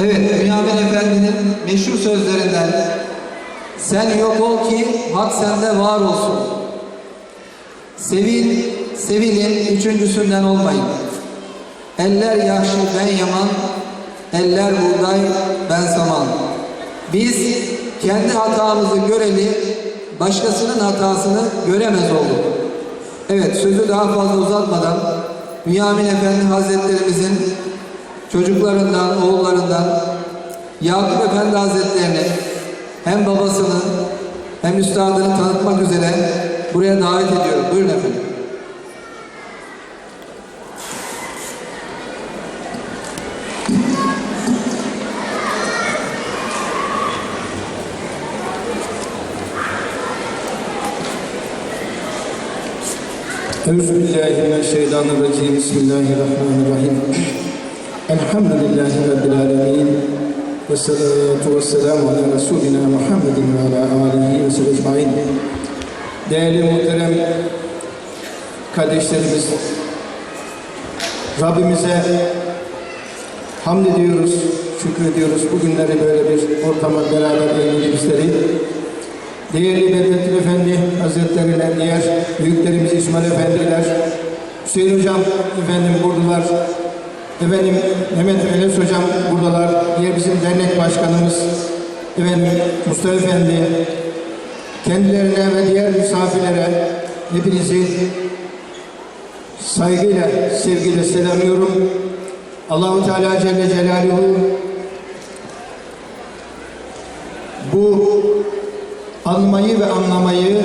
Evet, Bünyamin Efendi'nin meşhur sözlerinden Sen yok ol ki hak sende var olsun. Sevil, sevilin üçüncüsünden olmayın. Eller yaşlı ben yaman, eller buğday ben saman. Biz kendi hatamızı göreli, başkasının hatasını göremez olduk. Evet, sözü daha fazla uzatmadan Bünyamin Efendi Hazretlerimizin çocuklarından, oğullarından Yakup Efendi Hazretlerini hem babasını hem üstadını tanıtmak üzere buraya davet ediyorum. Buyurun efendim. Euzubillahimineşşeytanirracim. Bismillahirrahmanirrahim. Elhamdülillahi Rabbil Alemin ve salatu ve selamu ala Resulina Muhammedin ve ala alihi ve sellem Değerli muhterem kardeşlerimiz, Rabbimize hamd ediyoruz, şükrediyoruz. Bugünleri böyle bir ortama beraber geldiğini bizleri. Değerli Bedrettin Efendi Hazretleriyle diğer büyüklerimiz İsmail Efendiler, Hüseyin Hocam efendim buradalar, efendim Mehmet Enes Hocam buradalar, diğer bizim dernek başkanımız, efendim Mustafa Efendi, kendilerine ve diğer misafirlere hepinizi saygıyla, sevgiyle selamlıyorum. Allahu Teala Celle Celaluhu bu anmayı ve anlamayı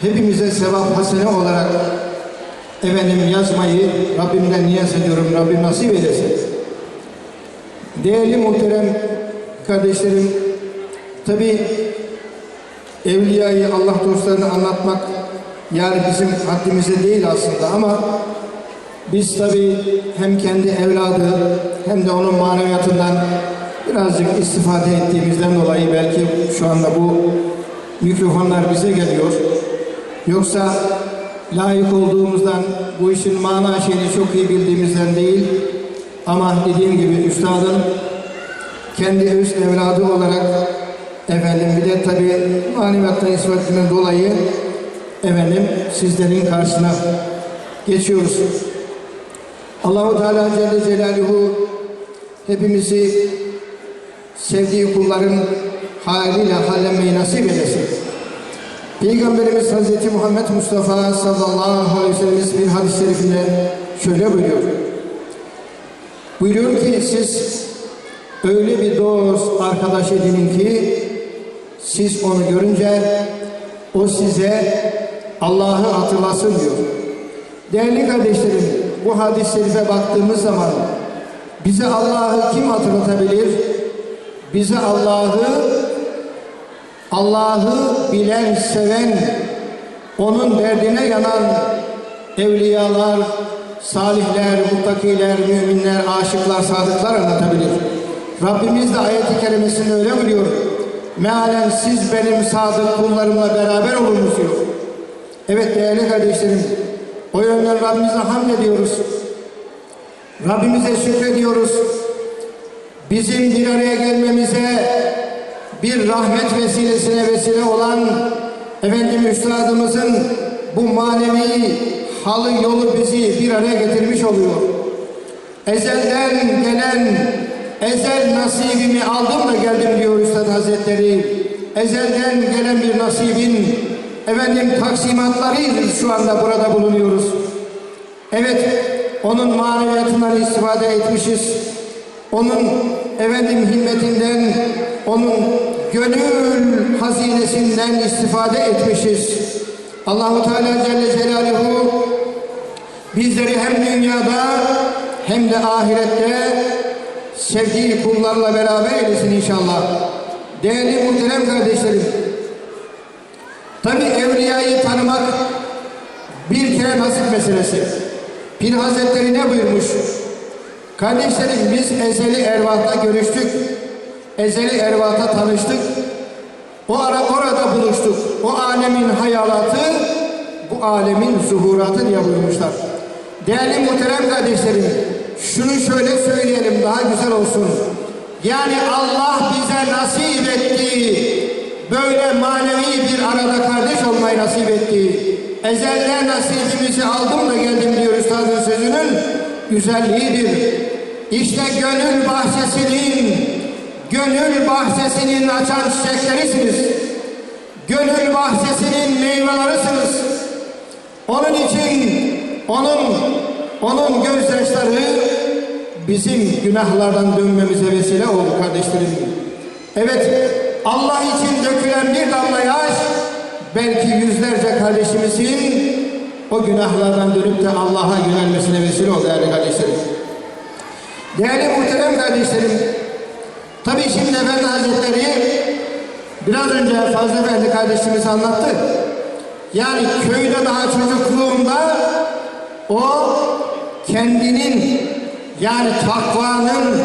hepimize sevap hasene olarak efendim yazmayı Rabbimden niyaz ediyorum. Rabbim nasip eylesin. Değerli muhterem kardeşlerim, tabi evliyayı, Allah dostlarını anlatmak yani bizim haddimize değil aslında ama biz tabi hem kendi evladı hem de onun maneviyatından birazcık istifade ettiğimizden dolayı belki şu anda bu mikrofonlar bize geliyor. Yoksa layık olduğumuzdan, bu işin mana şeyini çok iyi bildiğimizden değil. Ama dediğim gibi üstadın kendi öz evladı olarak efendim bir de tabi maneviyattan istifadesinden dolayı efendim sizlerin karşısına geçiyoruz. Allahu Teala Celle Celaluhu hepimizi sevdiği kulların haliyle hallenmeyi nasip eylesin. Peygamberimiz Hazreti Muhammed Mustafa sallallahu aleyhi ve sellem bir hadis-i şerifinde şöyle buyuruyor. Buyuruyor ki siz öyle bir dost arkadaş edinin ki siz onu görünce o size Allah'ı hatırlasın diyor. Değerli kardeşlerim bu hadis-i şerife baktığımız zaman bize Allah'ı kim hatırlatabilir? Bize Allah'ı Allah'ı bilen, seven, onun derdine yanan evliyalar, salihler, muttakiler, müminler, aşıklar, sadıklar anlatabilir. Rabbimiz de ayet-i kerimesinde öyle buyuruyor. Mealen siz benim sadık kullarımla beraber olunuz diyor. Evet değerli kardeşlerim, o yönden Rabbimize hamd ediyoruz. Rabbimize şükrediyoruz. Bizim bir araya gelmemize rahmet vesilesine vesile olan efendim üstadımızın bu manevi halı yolu bizi bir araya getirmiş oluyor. Ezelden gelen ezel nasibimi aldım da geldim diyor Üstad Hazretleri. Ezelden gelen bir nasibin efendim taksimatlarıyız şu anda burada bulunuyoruz. Evet, onun maneviyatından istifade etmişiz. Onun efendim himmetinden, onun gönül hazinesinden istifade etmişiz. Allahu Teala Celle Celaluhu bizleri hem dünyada hem de ahirette sevdiği kullarla beraber eylesin inşallah. Değerli muhterem kardeşlerim, tabi evliyayı tanımak bir kere nasip meselesi. Pir Hazretleri ne buyurmuş? Kardeşlerim biz ezeli ervahta görüştük. Ezeli ervahta tanıştık. O ara orada buluştuk. O alemin hayalatı, bu alemin zuhuratı diye buyurmuşlar. Değerli muhterem kardeşlerim, şunu şöyle söyleyelim daha güzel olsun. Yani Allah bize nasip etti. Böyle manevi bir arada kardeş olmayı nasip etti. Ezelde nasibimizi aldım da geldim diyor üstadın sözünün güzelliğidir. İşte gönül bahçesinin, gönül bahçesinin açan çiçeklerisiniz. Gönül bahçesinin meyvelerisiniz. Onun için onun onun gözyaşları bizim günahlardan dönmemize vesile oldu kardeşlerim. Evet Allah için dökülen bir damla yaş belki yüzlerce kardeşimizin o günahlardan dönüp de Allah'a yönelmesine vesile oldu değerli kardeşlerim. Değerli muhterem kardeşlerim, tabi şimdi Efendi Hazretleri biraz önce Fazıl Efendi kardeşimiz anlattı. Yani köyde daha çocukluğunda o kendinin yani takvanın,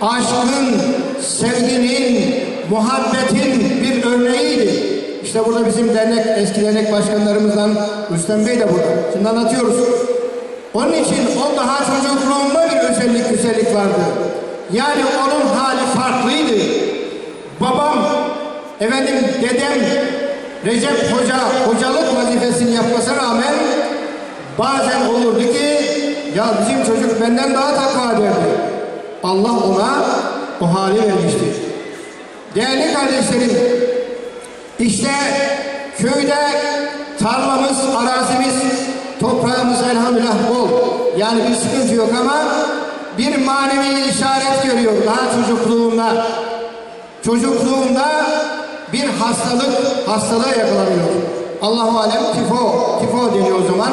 aşkın, sevginin, muhabbetin bir örneğiydi. İşte burada bizim dernek, eski dernek başkanlarımızdan Rüstem Bey de burada. Şimdi anlatıyoruz. Onun için o daha çocukluğunda bir özellik, güzellik vardı. Yani onun hali farklıydı. Babam, efendim dedem Recep Hoca hocalık vazifesini yapmasına rağmen bazen olurdu ki ya bizim çocuk benden daha takva derdi. Allah ona o hali vermişti. Değerli kardeşlerim, işte köyde tarlamız, arazimiz, toprağımız elhamdülillah bol. Yani bir sıkıntı yok ama bir manevi işaret görüyor daha çocukluğunda. Çocukluğunda bir hastalık, hastalığa yakalanıyor. Allahu alem tifo, tifo deniyor o zaman.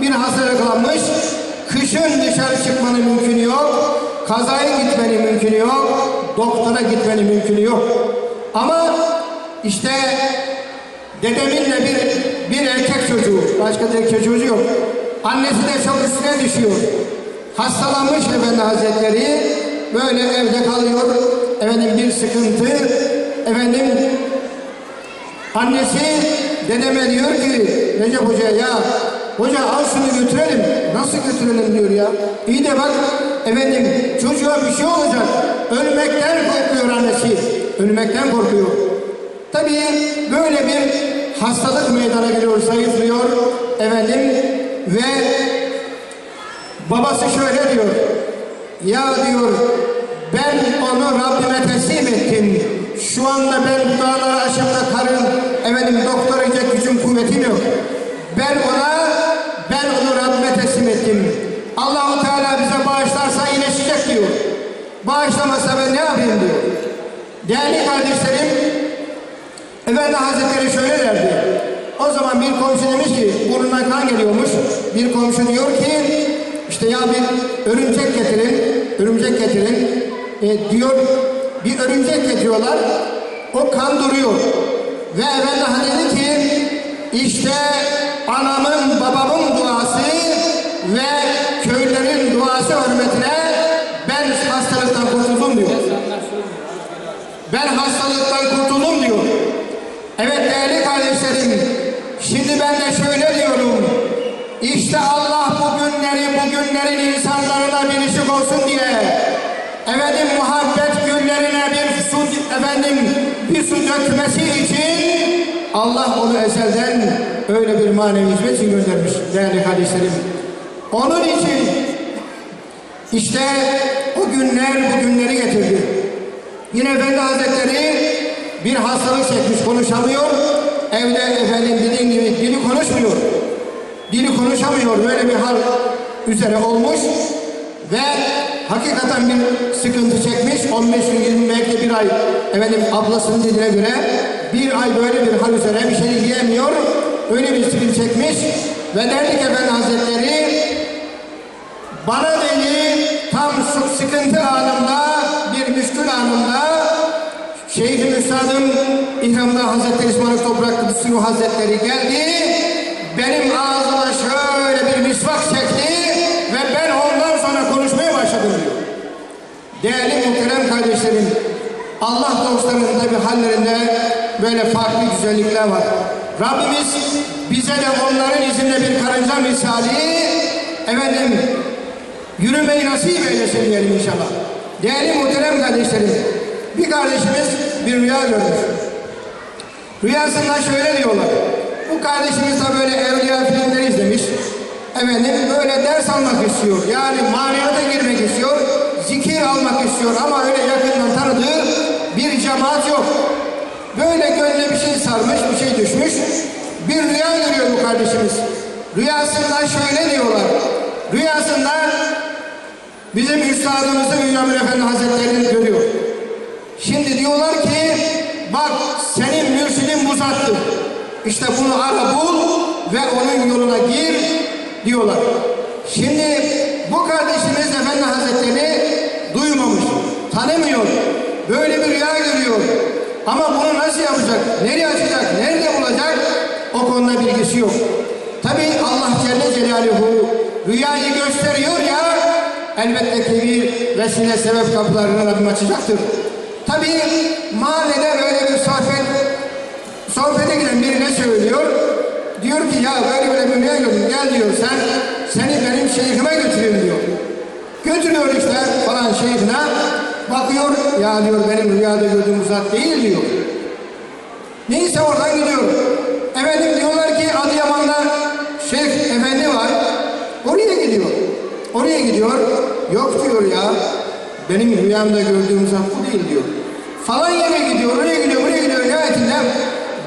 Bir hastalığa yakalanmış, kışın dışarı çıkmanın mümkünü yok, kazaya gitmenin mümkünü yok, doktora gitmenin mümkünü yok. Ama işte dedemin de bir, bir erkek çocuğu, başka da erkek çocuğu yok. Annesi de çok üstüne düşüyor. Hastalanmış Efendi Hazretleri, böyle evde kalıyor. Efendim bir sıkıntı, efendim Annesi dedeme diyor ki Recep Hoca ya hoca al şunu götürelim. Nasıl götürelim diyor ya. İyi de bak efendim çocuğa bir şey olacak. Ölmekten korkuyor annesi. Ölmekten korkuyor. Tabii böyle bir hastalık meydana geliyor, zayıflıyor efendim ve babası şöyle diyor. Ya diyor ben onu Rabbime teslim ettim. Şu anda ben dağları aşıp karın, efendim doktor edecek gücüm kuvvetim yok. Ben ona, ben onu Rabbime teslim ettim. Allahu Teala bize bağışlarsa iyileşecek diyor. Bağışlamasa ben ne yapayım diyor. Değerli kardeşlerim, Efendi Hazretleri şöyle derdi. O zaman bir komşu demiş ki burnundan kan geliyormuş. Bir komşu diyor ki işte ya bir örümcek getirin, örümcek getirin. E, diyor bir örümcek getiriyorlar. O kan duruyor. Ve Efendi Hazretleri dedi ki işte anamın babamın duası ve köylerin duası hürmetine ben hastalıktan kurtuldum diyor. Ben hastalıktan kurtuldum diyor. Evet değerli kardeşlerim, şimdi ben de şöyle diyorum. İşte Allah bu günleri, bu günlerin insanlarına bir ışık olsun diye, efendim muhabbet güllerine bir su, efendim bir su dökmesi için Allah onu ezelden öyle bir manevi hizmet için göndermiş değerli kardeşlerim. Onun için işte o günler bu günleri getirdi. Yine Efendi Hazretleri bir hastalık çekmiş, konuşamıyor. Evde efendim dediğim gibi dili konuşmuyor. Dili konuşamıyor. Böyle bir hal üzere olmuş. Ve hakikaten bir sıkıntı çekmiş. 15 gün, 20 belki bir ay efendim ablasının dediğine göre bir ay böyle bir hal üzere bir şey diyemiyor. Öyle bir sıkıntı çekmiş. Ve derdi ki Efendi Hazretleri bana dedi tam şu sıkıntı anımda, bir müşkül anımda Şeyh-i Üstadım İhramda Hazretleri İsmail Toprak Kudüs'ün Hazretleri geldi. Benim ağzıma Değerli muhterem kardeşlerim, Allah dostlarının tabi hallerinde böyle farklı güzellikler var. Rabbimiz bize de onların izinde bir karınca misali efendim yürümeyi nasip eylesin diyelim inşallah. Değerli muhterem kardeşlerim, bir kardeşimiz bir rüya görmüş. Rüyasında şöyle diyorlar. Bu kardeşimiz de böyle evliya filmleri izlemiş. Efendim böyle ders almak istiyor. Yani istiyor. İstiyor ama öyle yakından tanıdığı bir cemaat yok. Böyle gönlüne bir şey sarmış, bir şey düşmüş. Bir rüya görüyor bu kardeşimiz. Rüyasında şöyle diyorlar. Rüyasında bizim üstadımızı Bünyamin Efendi Hazretleri'ni görüyor. Şimdi diyorlar ki bak senin mürşidin bu zattır. İşte bunu ara bul ve onun yoluna gir diyorlar. Şimdi bu kardeşimiz Efendi Hazretleri tanımıyor. Böyle bir rüya görüyor. Ama bunu nasıl yapacak, nereye açacak, nerede bulacak o konuda bilgisi yok. Tabi Allah Celle Celaluhu rüyayı gösteriyor ya elbette ki bir vesile sebep kapılarını Rabbim açacaktır. Tabi mahallede böyle bir sohbet sohbete giren birine söylüyor. Diyor ki ya böyle böyle bir rüya gördüm gel diyor sen seni benim şeyhime götüreyim diyor. Götürüyor işte falan şeyhine bakıyor ya diyor benim rüyada gördüğüm zat değil diyor. Neyse oradan gidiyor. Efendim diyorlar ki Adıyaman'da Şeyh Efendi var. Oraya gidiyor. Oraya gidiyor. Yok diyor ya. Benim rüyamda gördüğüm zat bu değil diyor. Falan yere gidiyor, oraya gidiyor, buraya gidiyor. Nihayetinde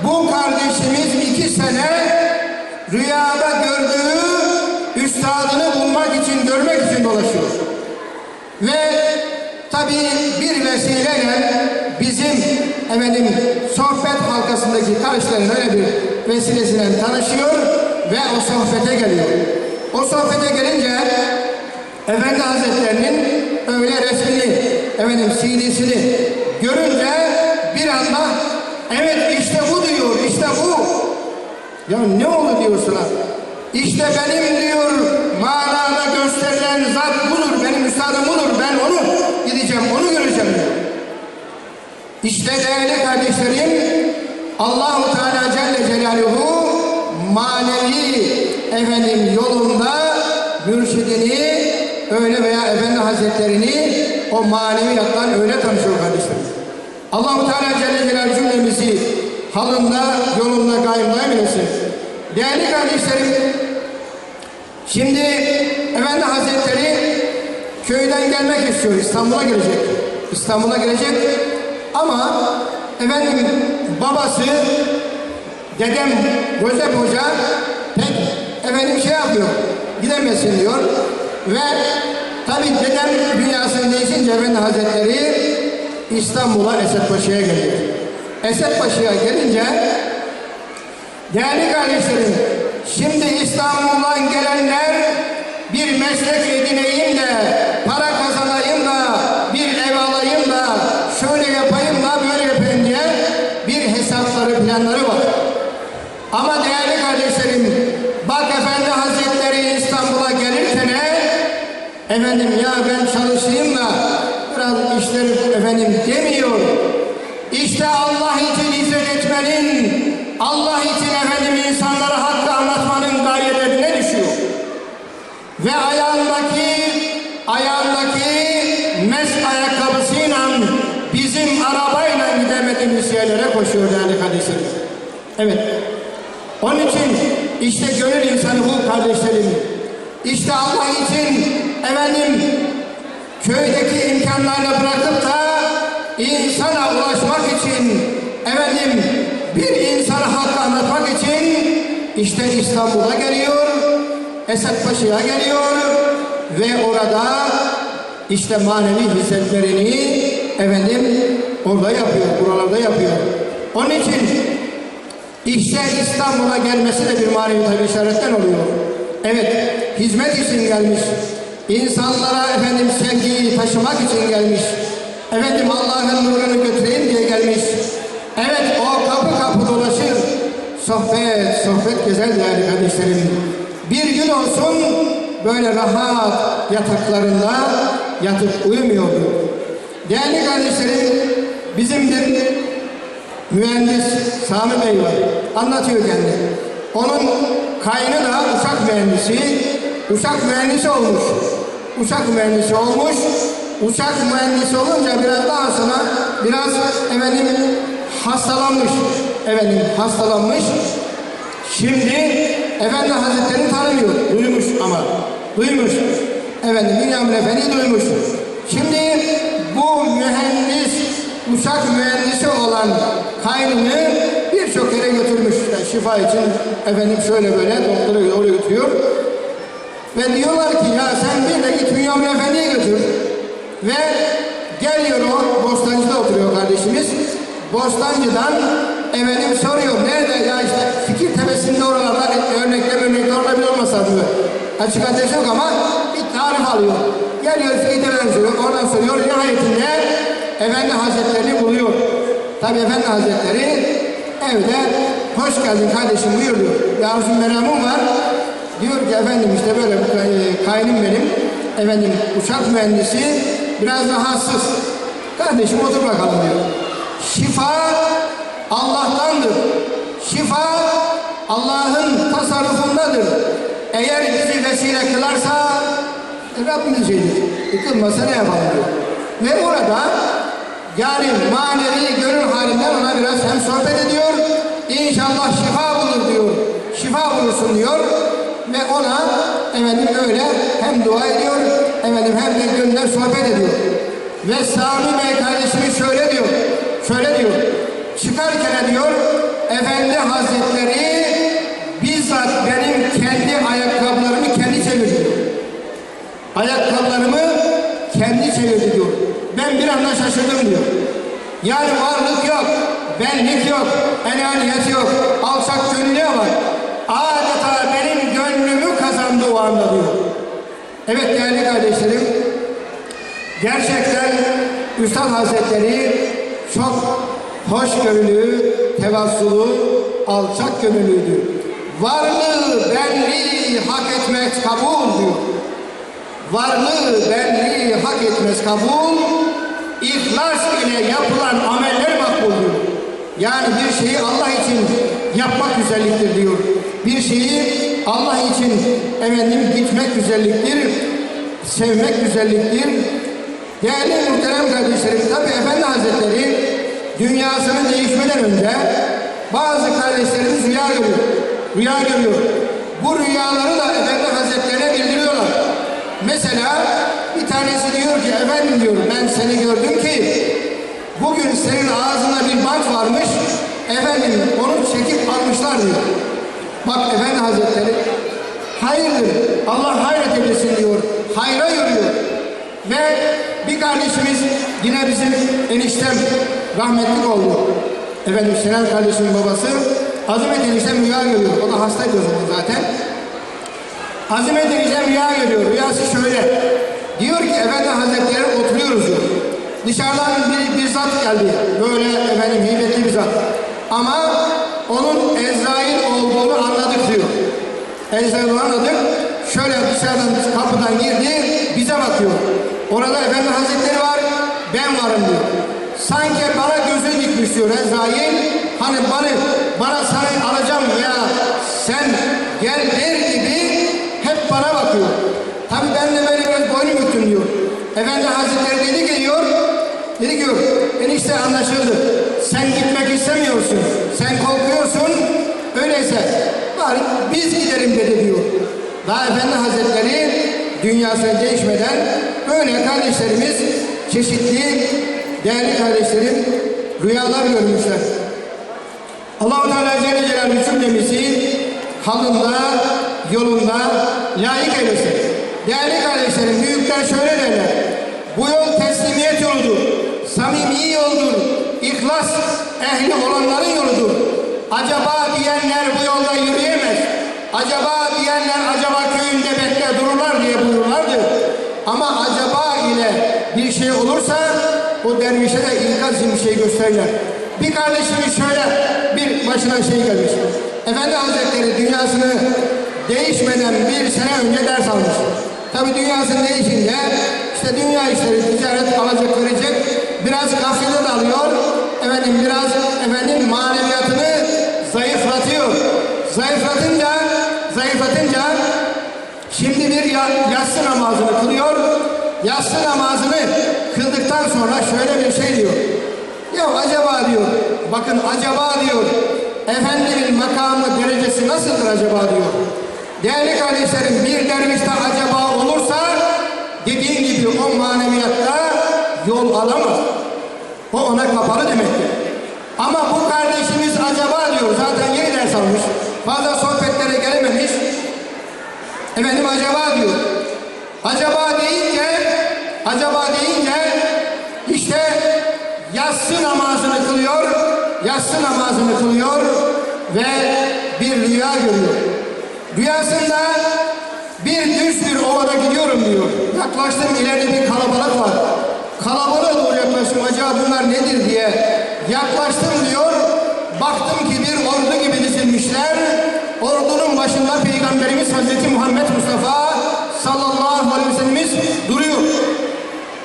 bu kardeşimiz iki sene rüyada gördüğü üstadını bulmak için, görmek için dolaşıyor. Ve tabii bir vesileyle bizim efendim sohbet halkasındaki kardeşlerin öyle bir vesilesiyle tanışıyor ve o sohbete geliyor. O sohbete gelince Efendi Hazretlerinin öyle resmini, efendim CD'sini görünce bir anda evet işte bu diyor, işte bu. Ya ne oldu diyor sana? İşte benim diyor manada gösterilen zat budur, benim üstadım budur, ben onu gideceğim, onu göreceğim diyor. İşte değerli kardeşlerim, Allahu Teala Celle Celaluhu manevi efendim yolunda mürşidini öyle veya Efendi Hazretlerini o maneviyattan öyle tanışıyor kardeşlerim. Allahu Teala Celle Celaluhu cümlemizi halında, yolunda kaim daim eylesin. Değerli kardeşlerim, şimdi Efendi Hazretleri köyden gelmek istiyor, İstanbul'a gelecek. İstanbul'a gelecek ama efendim babası, dedem Gözep Hoca pek efendim şey yapıyor, gidemesin diyor. Ve tabi dedem dünyasını değişince Efendi Hazretleri İstanbul'a Esat Paşa'ya geliyor. Esat Paşa'ya gelince Değerli kardeşlerim, şimdi İstanbul'dan gelenler bir meslek edineyim de, para kazanayım da, bir ev alayım da, şöyle yapayım da, böyle yapayım diye bir hesapları, planları var. Ama değerli kardeşlerim, bak Efendi Hazretleri İstanbul'a gelirken efendim ya ben çalışayım da biraz işlerim efendim demiyor. İşte Allah için hizmet etmenin, Allah için efendim insanlara hakkı anlatmanın gayelerine düşüyor. Ve ayağındaki, ayağındaki mes ayakkabısıyla bizim arabayla gidemediğimiz yerlere koşuyor değerli kardeşlerim. Evet. Onun için işte gönül insanı bu kardeşlerim. İşte Allah için efendim köydeki imkanlarla bırakıp da insana ulaşmak için efendim bir insana hakkı anlatmak için işte İstanbul'a geliyor, Esat Paşa'ya geliyor ve orada işte manevi hizmetlerini efendim orada yapıyor, buralarda yapıyor. Onun için işte İstanbul'a gelmesi de bir manevi tabi işaretten oluyor. Evet, hizmet için gelmiş. İnsanlara efendim sevgiyi taşımak için gelmiş. Efendim Allah'ın nurunu götüreyim diye gelmiş. Evet o kapı kapı dolaşır. Sohbet, sohbet güzel değerli kardeşlerim. Bir gün olsun böyle rahat yataklarında yatıp uyumuyordu. Değerli kardeşlerim, bizim de mühendis Sami Bey var. Anlatıyor kendi. Onun kaynı da uçak mühendisi. Uçak mühendisi olmuş. Uçak mühendisi olmuş. Uçak mühendisi olunca biraz daha sonra biraz efendim hastalanmış. Efendim hastalanmış. Şimdi Efendi Hazretleri tanımıyor. Duymuş ama. Duymuş. Efendim Bünyamin Efendi duymuş. Şimdi bu mühendis, uçak mühendisi olan kaynını birçok yere götürmüş. Yani şifa için efendim şöyle böyle doktora oraya götürüyor. Ve diyorlar ki ya sen bir de git Bünyamin Efendi'ye götür. Ve geliyor o Bostancı'da oturuyor kardeşimiz. Bostancı'dan efendim soruyor nerede ya işte fikir tepesinde oralarda örnekle örnekle orada bir olmasa diyor. Açık adres yok ama bir tarif alıyor. Geliyor fikir tepesine soruyor. Oradan soruyor. Nihayetinde Efendi Hazretlerini buluyor. Tabi Efendi Hazretleri evde hoş geldin kardeşim buyur diyor. Yavrum meramım var. Diyor ki efendim işte böyle e, kaynım benim. Efendim uçak mühendisi biraz rahatsız. Kardeşim otur bakalım diyor. Şifa Allah'tandır. Şifa Allah'ın tasarrufundadır. Eğer bizi vesile kılarsa Rabbimiz şeydir. E, Kılmasa ne yapalım diyor. Ve orada yani manevi gönül halinden ona biraz hem sohbet ediyor. İnşallah şifa bulur diyor. Şifa bulursun diyor. Ve ona efendim öyle hem dua ediyor efendim hem de gönlünden sohbet ediyor. Ve Sami Bey kardeşimiz şöyle diyor. Şöyle diyor. Çıkarken diyor Efendi Hazretleri bizzat benim kendi ayakkabılarımı kendi çevirdi. Ayakkabılarımı kendi çevirdi diyor. Ben bir anda şaşırdım diyor. Yani varlık yok, benlik yok, enaniyet yok, alçak gönüllü var. Adeta diyor. Evet değerli kardeşlerim, gerçekten Üstad Hazretleri çok hoşgörülü, tevazzulu, alçak gönüllüydü. Varlığı, benliği hak etmek kabul diyor. Varlığı, benliği hak etmez kabul, ihlas ile yapılan ameller makbuldür. Yani bir şeyi Allah için yapmak güzelliktir diyor. Bir şeyi Allah için efendim gitmek güzelliktir, sevmek güzelliktir. Değerli muhterem kardeşlerim, tabi Efendi Hazretleri dünyasını değişmeden önce bazı kardeşlerimiz rüya görüyor. Rüya görüyor. Bu rüyaları da Efendi Hazretlerine bildiriyorlar. Mesela bir tanesi diyor ki efendim diyor ben seni gördüm ki bugün senin ağzında bir bant varmış efendim onu çekip almışlar diyor. Bak Efendi Hazretleri hayırdır Allah hayret eylesin diyor. Hayra yürüyor. Ve bir kardeşimiz yine bizim eniştem rahmetlik oldu. Efendim Şener kardeşimin babası Azimet eniştem rüya görüyor. O da hastaydı o zaman zaten. Azime deneyeceğim rüya görüyor. Rüyası şöyle. Diyor ki Efendi Hazretleri oturuyoruz diyor. Dışarıdan bir, bir zat geldi. Böyle efendim heybetli bir zat. Ama Ezrail anladık. Şöyle dışarıdan kapıdan girdi. Bize bakıyor. Orada Efendi Hazretleri var. Ben varım diyor. Sanki bana gözü dikmiş diyor Ezrail. Hani bana, bana sana alacağım veya sen gel der gibi hep bana bakıyor. Tabii ben de böyle biraz boynum büktüm diyor. Efendi Hazretleri dedi ki diyor, dedi ki diyor, enişte anlaşıldı. Sen gitmek istemiyorsun, sen korkuyorsun, öyleyse bari biz gidelim dedi diyor. Daha Efendi Hazretleri dünyasını değişmeden böyle kardeşlerimiz çeşitli değerli kardeşlerim rüyalar görmüşler. Allah-u Teala Celle Celaluhu cümlemizi halında, yolunda layık eylesin. Değerli kardeşlerim, büyükler şöyle derler. Bu yol teslimiyet yoludur. Samimi yoldur. İhlas ehli olanların yoludur. Acaba diyenler bu yolda yürüyemez. Acaba diyenler acaba köyünde bekle dururlar diye buyururlardı. Ama acaba ile bir şey olursa o dervişe de ikaz bir şey gösterirler. Bir kardeşimiz şöyle bir başına şey gelmiş. Efendi Hazretleri dünyasını değişmeden bir sene önce ders almış. Tabi dünyasını değişince işte dünya işleri, ticaret alacak verecek biraz gaflete dalıyor. Efendim biraz efendim maneviyatını zayıflatıyor. Zayıflatınca zayıflatınca Şimdi bir ya- yatsı namazını kılıyor. Yatsı namazını kıldıktan sonra şöyle bir şey diyor. Ya acaba diyor, bakın acaba diyor, Efendinin makamı derecesi nasıldır acaba diyor. Değerli kardeşlerim bir dervişte acaba olursa dediğin gibi o maneviyatta yol alamaz. O ona kapalı demektir. Ama bu kardeşimiz acaba diyor zaten yeni ders almış. Fazla sohbetlere gelememiş. Efendim acaba diyor. Acaba deyince, acaba deyince işte yatsı namazını kılıyor, yatsı namazını kılıyor ve bir rüya görüyor. Rüyasında bir düz bir ovada gidiyorum diyor. Yaklaştım ileride bir kalabalık var. Kalabalığa doğru yaklaştım acaba bunlar nedir diye yaklaştım diyor. Baktım ki bir ordu gibi dizilmişler. Ordunun başında Peygamberimiz Hazreti Muhammed Mustafa sallallahu aleyhi ve sellemiz duruyor.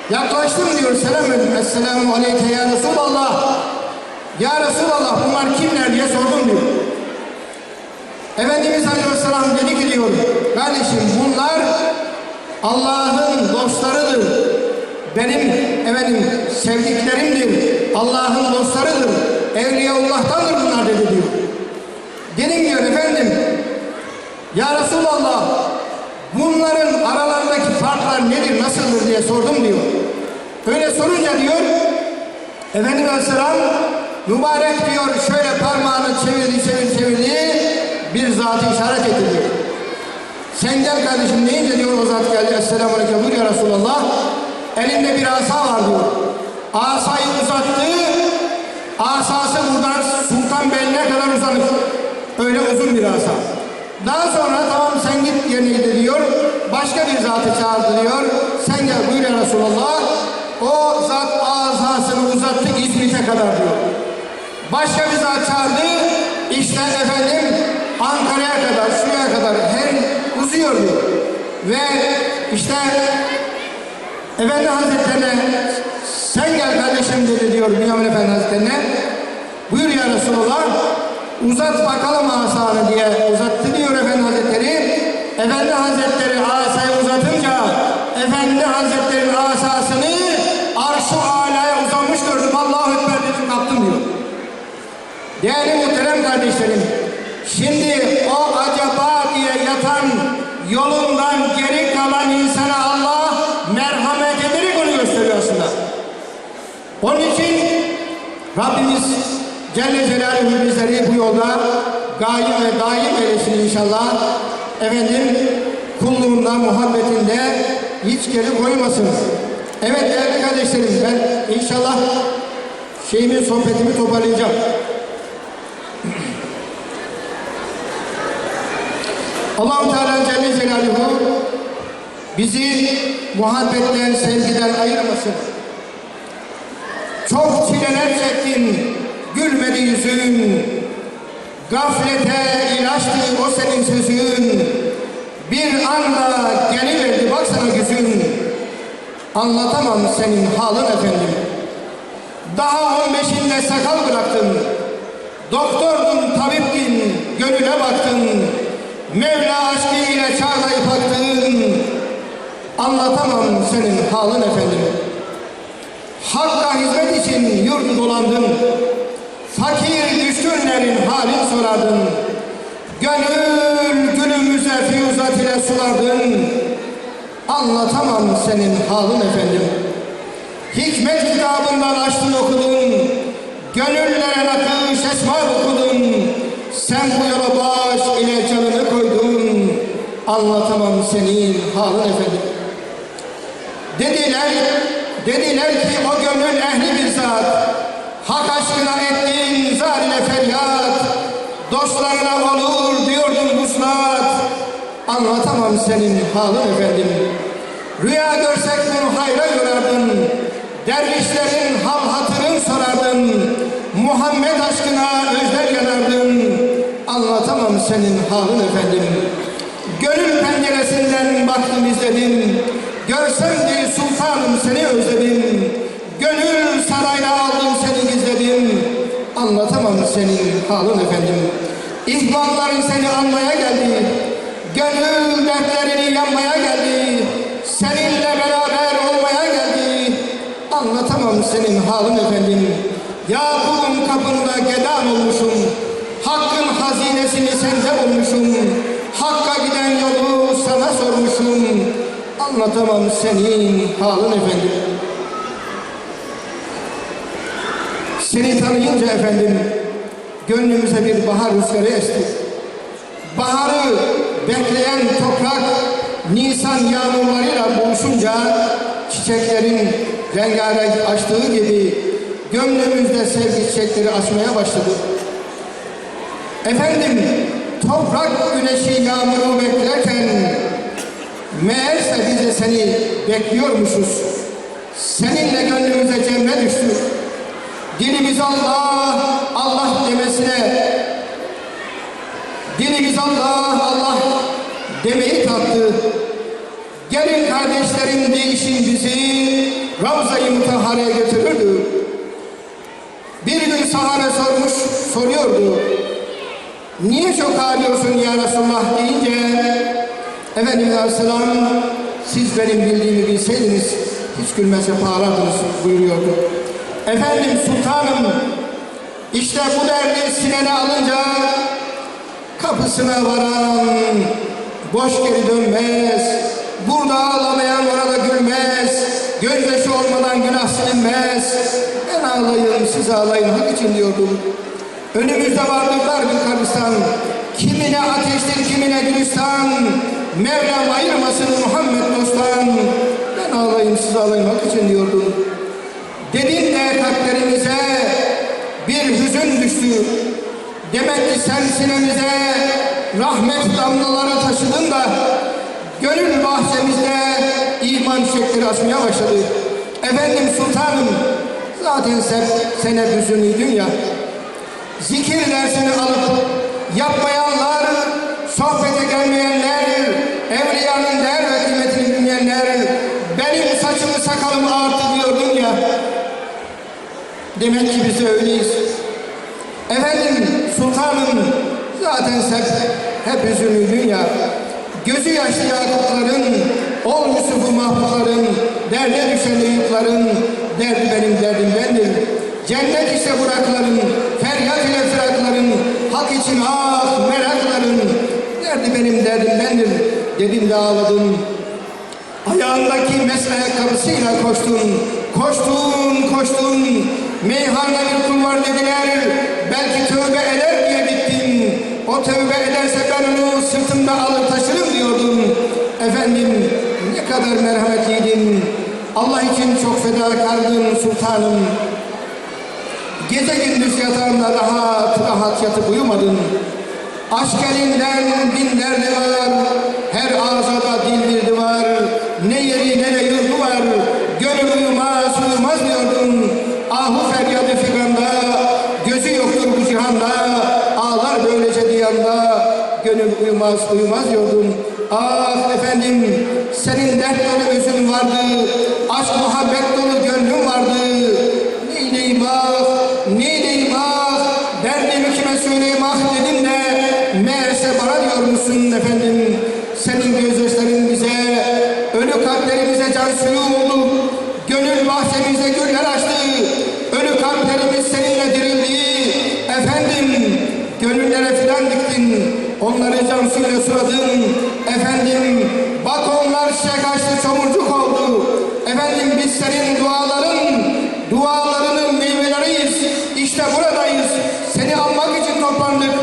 Yaklaştım diyor selam verdim. Esselamu aleyke ya Resulallah. Ya Resulallah bunlar kimler diye sordum diyor. Efendimiz Aleyhisselam dedi ki diyor, kardeşim bunlar Allah'ın dostlarıdır. Benim efendim sevdiklerimdir. Allah'ın dostlarıdır. Evliyaullah'tandır bunlar dedi diyor. Dedim diyor efendim, ya Resulallah bunların aralarındaki farklar nedir, nasıldır diye sordum diyor. Öyle sorunca diyor, Efendimiz Aleyhisselam mübarek diyor şöyle parmağını çevirdi çevirdi çevirdi bir zatı işaret etti diyor. Sen gel kardeşim deyince diyor o zat geldi. Esselamu Aleyküm ya Resulallah. Elinde bir asa var diyor. Asayı uzattı. Asası buradan Sultan Beyliğine kadar uzanır. Öyle uzun bir asa. Daha sonra tamam sen git yerine git diyor. Başka bir zatı çağırdı. Sen gel buyur ya Resulallah. O zat asasını uzattı İzmit'e kadar diyor. Başka bir zat çağırdı. İşte efendim Ankara'ya kadar, şuraya kadar her uzuyor diyor. Ve işte Efendi Hazretlerine sen gel kardeşim dedi diyor Bünyamin Efendi Hazretlerine. Buyur ya Resulallah uzat bakalım asanı diye uzattı diyor Efendi Hazretleri. Efendi Hazretleri asayı uzatınca Efendi Hazretleri'nin asasını arş-ı alaya uzanmış gördüm. Allahu Ekber dedim kalktım diyor. Değerli muhterem kardeşlerim, şimdi o acaba diye yatan yolundan geri kalan insana Allah merhamet ederek onu gösteriyor aslında. Onun için Rabbimiz Celle Celaluhu bizleri bu yolda gayim ve daim eylesin inşallah. Efendim kulluğunda, muhabbetinde hiç geri koymasın. Evet değerli kardeşlerim ben inşallah şeyimi, sohbetimi toparlayacağım. Allahu Teala Celle Celaluhu bizi muhabbetten, sevgiden ayırmasın. Çok çileler çektin, gülmedi yüzün. Gaflete ilaçtı o senin sözün. Bir anda geliverdi baksana güzün. Anlatamam senin halın efendim. Daha on beşinde sakal bıraktın. Doktordun, tabiptin, gönüle baktın. Mevla aşkı ile çağlayıp aktın. Anlatamam senin halın efendim. Hakka hizmet için yurdu dolandın. Fakir düşkünlerin halini sorardın. Gönül gülümüze fiyuzat ile sulardın. Anlatamam senin halın efendim. Hikmet kitabından açtın okudun. Gönüllere nakış esmar okudun. Sen bu yola baş ile canını koydun. Anlatamam senin halın efendim. Dediler, dediler ki o gönül ehli bir zat. Hak aşkına ettin zar ile feryat. Dostlarına olur diyordun vuslat. Anlatamam senin halın efendim. Rüya görsek bunu hayra yorardın. Dervişlerin hal hatırın sorardın. Muhammed aşkına özler yanardın. Anlatamam senin halın efendim. Gönül penceresinden baktım izledim. Görsem de sultanım seni özledim. Gönül sarayına aldım seni gizledim. Anlatamam senin halın efendim. İhvanların seni anmaya geldi. Gönül dertlerini yanmaya geldi. Seninle beraber olmaya geldi. Anlatamam senin halin efendim. Yakup'un kapında gedan olmuşum. Hakkın hazinesini sende bulmuşum. Anlatamam senin halin efendim. Seni tanıyınca efendim gönlümüze bir bahar rüzgarı esti. Baharı bekleyen toprak Nisan yağmurlarıyla buluşunca çiçeklerin rengarenk açtığı gibi gönlümüzde sevgi çiçekleri açmaya başladı. Efendim toprak güneşi yağmuru beklerken meğerse biz de seni bekliyormuşuz. Seninle gönlümüze cemre düştü. Dilimiz Allah, Allah demesine Dilimiz Allah, Allah demeyi tattı. Gelin kardeşlerim değişin bizi Ravza-i Mutahhare'ye götürürdü. Bir gün sahara sormuş, soruyordu. Niye çok ağlıyorsun ya Resulullah deyince Efendimiz Aleyhisselam siz benim bildiğimi bilseydiniz hiç gülmese ağlardınız buyuruyordu. Efendim sultanım işte bu derdi sinene alınca kapısına varan boş geri dönmez. Burada ağlamayan orada gülmez. Gözyaşı olmadan günah silinmez. Ben ağlayın siz ağlayın hak için diyordum. Önümüzde vardır dar bir kabristan. Kimine ateştir kimine gülistan. Mevlam ayırmasın Muhammed dosttan. Ben ağlayın siz ağlayın hak için diyordum. Dedin de kalplerimize bir hüzün düştü. Demek ki sen sinemize rahmet damlaları taşıdın da gönül bahçemizde iman çiçekleri açmaya başladı. Efendim sultanım zaten sen, sen hep hüzünlüydün ya. Zikir dersini alıp yapmayanlar, sohbete gelmeyenler, sakalım ağarttı diyordun ya. Demek ki biz öyleyiz. Efendim sultanım zaten sen hep üzülüydün ya. Gözü yaşlı Yakupların, ol Yusuf'u mahpusların, derde düşen Eyüpların, derdi benim derdimdendir. Cennet ise burakların, feryat ile firakların, hak için ah merakların, derdi benim derdimdendir. Dedim de ağladım, Ayağındaki mes ayakkabısıyla koştun, koştun, koştun. Meyhane bir kul var dediler, belki tövbe eder diye gittin. O tövbe ederse ben onu sırtımda alır taşırım diyordun. Efendim ne kadar merhametliydin. Allah için çok fedakardın sultanım. Gece gündüz yatağında rahat rahat yatıp uyumadın. Aşk elinden bin derdi var, her ağzada dil dirdi var. Ne yeri ne de yurdu var, gönül uyumaz uyumaz diyordun. Ahu feryadı figanda, gözü yoktur bu cihanda. Ağlar böylece diyanda, gönül uyumaz uyumaz diyordun. Ah efendim, senin dert dolu özün vardı, aşk muhabbet dolu gönlün vardı. Neyleyim ah, neyleyim ah, derdimi kime söyleyeyim ah dedim de meğerse bana diyormuşsun efendim. Senin gözyaşların bize, ölü kalplerimize can suyu oldu. Gönül bahçemize güller açtı. Ölü kalplerimiz seninle dirildi. Efendim, gönüllere fidan diktin. Onları suladın. Efendim, bak onlar çiçek açtı, çomurcuk oldu. Efendim biz senin duaların, dualarının meyveleriyiz. İşte buradayız. Seni almak için toplandık.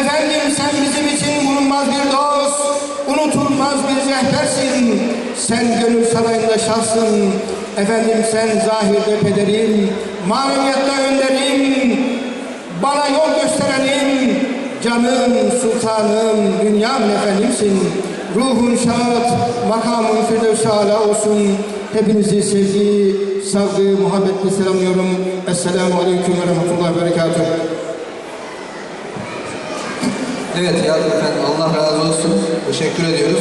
Efendim sen bizim için bulunmaz bir dost, unutulmaz bir rehbersin. Sen gönül sarayında şahsın. Efendim sen zahirde pederim, maneviyatta önderim. Bana yol gösterenim, canım, sultanım, dünyam efendimsin. Ruhun şad, makamın firdevs olsun. Hepinizi sevgi, saygı, muhabbetle selamlıyorum. Esselamu Aleyküm ve Rahmetullah ve Berekatuhu. Evet Yakup Efendi Allah razı olsun. Teşekkür ediyoruz.